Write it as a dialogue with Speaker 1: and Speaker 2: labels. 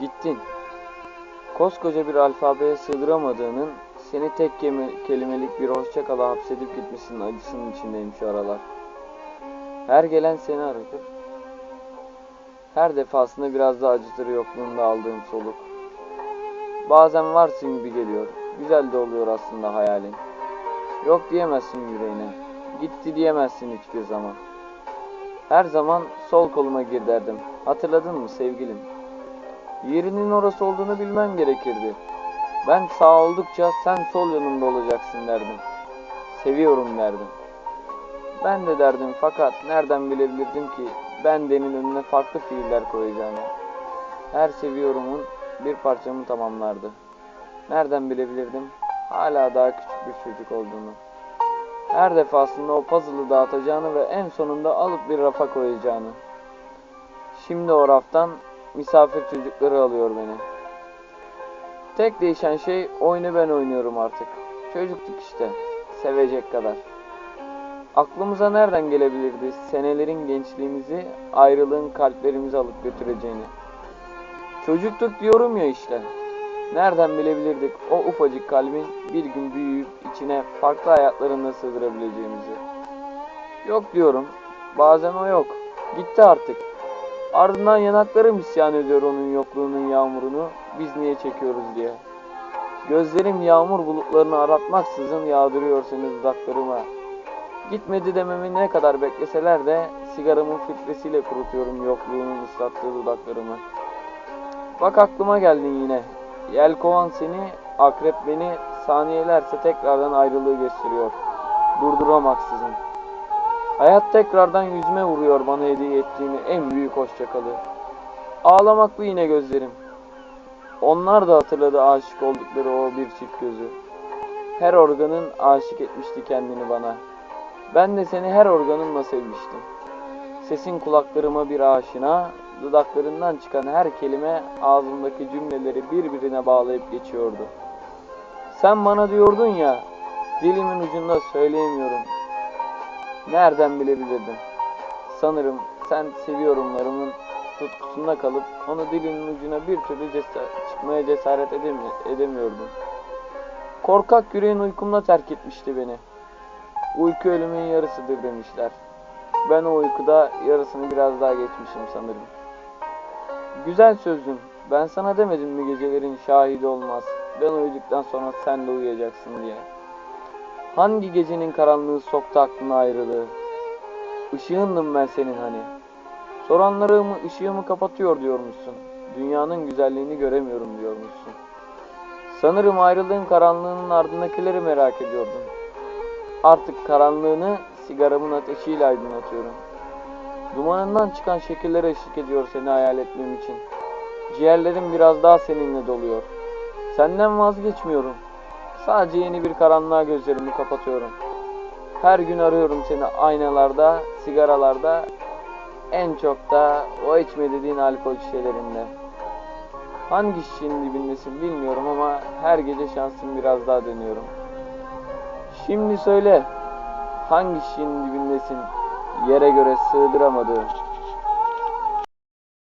Speaker 1: Gittin. Koskoca bir alfabeye sığdıramadığının seni tek kelimelik bir hoşça kala hapsedip gitmesinin acısının içindeyim şu aralar. Her gelen seni aratır. Her defasında biraz daha acıtır yokluğunda aldığım soluk. Bazen varsın gibi geliyor. Güzel de oluyor aslında hayalin. Yok diyemezsin yüreğine. Gitti diyemezsin hiçbir zaman. Her zaman sol koluma gir derdim. Hatırladın mı sevgilim? Yerinin orası olduğunu bilmen gerekirdi. Ben sağ oldukça sen sol yanımda olacaksın derdim. Seviyorum derdim. Ben de derdim fakat nereden bilebilirdim ki ben denin önüne farklı fiiller koyacağını. Her seviyorumun bir parçamı tamamlardı. Nereden bilebilirdim hala daha küçük bir çocuk olduğunu. Her defasında o puzzle'ı dağıtacağını ve en sonunda alıp bir rafa koyacağını. Şimdi o raftan misafir çocukları alıyor beni. Tek değişen şey oyunu ben oynuyorum artık. Çocuktuk işte. Sevecek kadar. Aklımıza nereden gelebilirdi senelerin gençliğimizi, ayrılığın kalplerimizi alıp götüreceğini. Çocuktuk diyorum ya işte. Nereden bilebilirdik o ufacık kalbin bir gün büyüyüp içine farklı hayatlarını sığdırabileceğimizi. Yok diyorum. Bazen o yok. Gitti artık. Ardından yanaklarım isyan ediyor onun yokluğunun yağmurunu biz niye çekiyoruz diye. Gözlerim yağmur bulutlarını aratmaksızın yağdırıyor seni dudaklarıma. Gitmedi dememi ne kadar bekleseler de sigaramın filtresiyle kurutuyorum yokluğunun ıslattığı dudaklarımı. Bak aklıma geldin yine. Yelkovan seni, akrep beni, saniyelerse tekrardan ayrılığı gösteriyor. Durduramaksızın. Hayat tekrardan yüzüme vuruyor bana hediye ettiğini en büyük hoşçakalı. Ağlamaklı yine gözlerim. Onlar da hatırladı aşık oldukları o bir çift gözü. Her organın aşık etmişti kendini bana. Ben de seni her organımla sevmiştim. Sesin kulaklarıma bir aşina, dudaklarından çıkan her kelime ağzımdaki cümleleri birbirine bağlayıp geçiyordu. Sen bana diyordun ya, dilimin ucunda söyleyemiyorum. Nereden bilebilirdim? Sanırım sen seviyorumlarımın tutkusunda kalıp onu dilimin ucuna bir türlü cesa- çıkmaya cesaret edemi- edemiyordum. Korkak yüreğin uykumda terk etmişti beni. Uyku ölümün yarısıdır demişler. Ben o uykuda yarısını biraz daha geçmişim sanırım. Güzel sözlüm. Ben sana demedim mi gecelerin şahidi olmaz. Ben uyuduktan sonra sen de uyuyacaksın diye. Hangi gecenin karanlığı soktu aklına ayrılığı? Işığındım ben senin hani. Soranlarımı ışığımı kapatıyor diyormuşsun. Dünyanın güzelliğini göremiyorum diyormuşsun. Sanırım ayrılığın karanlığının ardındakileri merak ediyordun. Artık karanlığını sigaramın ateşiyle aydınlatıyorum. Dumanından çıkan şekillere eşlik ediyor seni hayal etmem için. Ciğerlerim biraz daha seninle doluyor. Senden vazgeçmiyorum. Sadece yeni bir karanlığa gözlerimi kapatıyorum. Her gün arıyorum seni aynalarda, sigaralarda, en çok da o içme dediğin alkol şişelerinde. Hangi şişenin dibindesin bilmiyorum ama her gece şansım biraz daha dönüyorum. Şimdi söyle, hangi şişenin dibindesin yere göre sığdıramadığın?